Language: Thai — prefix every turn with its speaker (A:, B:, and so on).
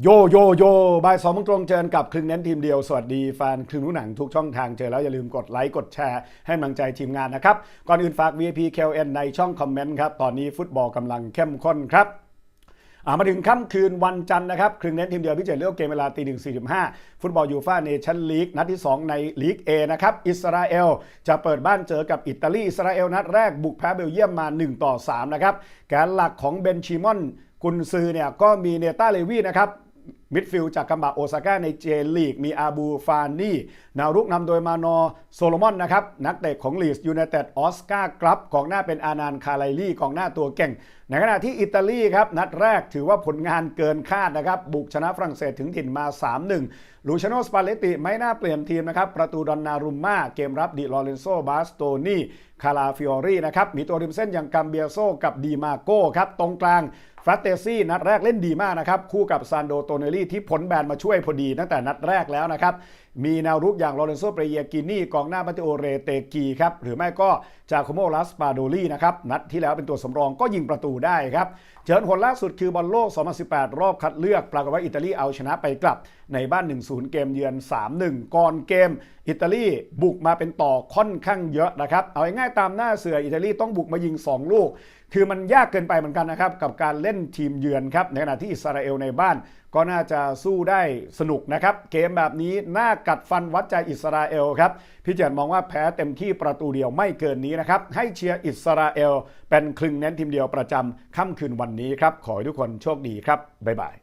A: โยโยโยบ่ายสองมงตรงเจอกับครึ่งเน้นทีมเดียว สวัสดีแฟนครึ่งรู้หนังทุกช่องทางเจอแล้วอย่าลืมกดไลค์กดแชร์ให้กำลังใจทีมงานนะครับ ก่อนอื่นฝาก VIP KLN ในช่องคอมเมนต์ครับ ตอนนี้ฟุตบอลกำลังเข้มข้นครับามาถึงค่ำคืนวันจันทร์นะครับ ครึ่งเน้นทีมเดียวพิเศษเลือกเกมเวลาตีหนึ่งสี่สิบห้าฟุตบอลยูฟ่าเนชั่นลีกนัดที่ 2 ในลีก A นะครับ อิสราเอล จะเปิดบ้านเจอกับอิตาลี อิสราเอลนัดแรกบุกแพ้เบลเยียมมา 1 ต่อ 3 นะครับ แกนหลักของเบนชิมอน กุนซือเนี่ยก็มีเนต้าเลวีนะครับมิดฟิลด์จากกัมบะโอซาก้าในเจลีก มีอาบูฟานี่แนวรุกนำโดยมานอโซโลมอนนะครับ นักเตะของลีสยูไนเต็ดออสการ์กรับกองหน้าเป็นอานานคาไลลี่กองหน้าตัวเก่ง ในขณะที่อิตาลีครับนัดแรกถือว่าผลงานเกินคาดนะครับ บุกชนะฝรั่งเศสถึงถิ่นมา 3-1 ลูชโนสปาเลตติไม่น่าเปลี่ยนทีมนะครับ ประตูดอนนารุมมาเกมรับดิลอเรนโซบาสโตนีคาราฟิออรีนะครับ มีตัวริมเส้นอย่างกัมเบียโซกับดีมาโก้ครับ ตรงกลางฟรัตเตซี่นัดแรกเล่นดีมากนะครับ คู่กับซานโดโตเนลี่ที่ผลแบนมาช่วยพอดีตั้งแต่นัดแรกแล้วนะครับ มีแนวรุกอย่างลอเรนโซเปรเยกินี่กองหน้ามาติโอเรเตกีครับ หรือไม่ก็จาโคโมลัสปาโดลี่นะครับ นัดที่แล้วเป็นตัวสำรองก็ยิงประตูได้ครับเจิญผลล่าสุดคือบอลโลก 2018 รอบคัดเลือกปรากฏว่าอิตาลีเอาชนะไปกลับในบ้าน 1-0 เกมเยือน 3-1 ก่อนเกม อิตาลีบุกมาเป็นต่อค่อนข้างเยอะนะครับเอาง่ายๆตามหน้าเสืออิตาลีต้องบุกมายิง 2 ลูก คือมันยากเกินไปเหมือนกันนะครับกับการเล่นทีมเยือนครับในขณะที่อิสราเอลในบ้าน ก็น่าจะสู้ได้สนุกนะครับ เกมแบบนี้น่ากัดฟันวัดใจอิสราเอลครับ พี่เจนมองว่าแพ้เต็มที่ประตูเดียวไม่เกินนี้นะครับ ให้เชียร์อิสราเอล เป็นคลึงเน้นทีมเดียวประจำค่ำคืนวันนี้ครับ ขอให้ทุกคนโชคดีครับ บ๊ายบาย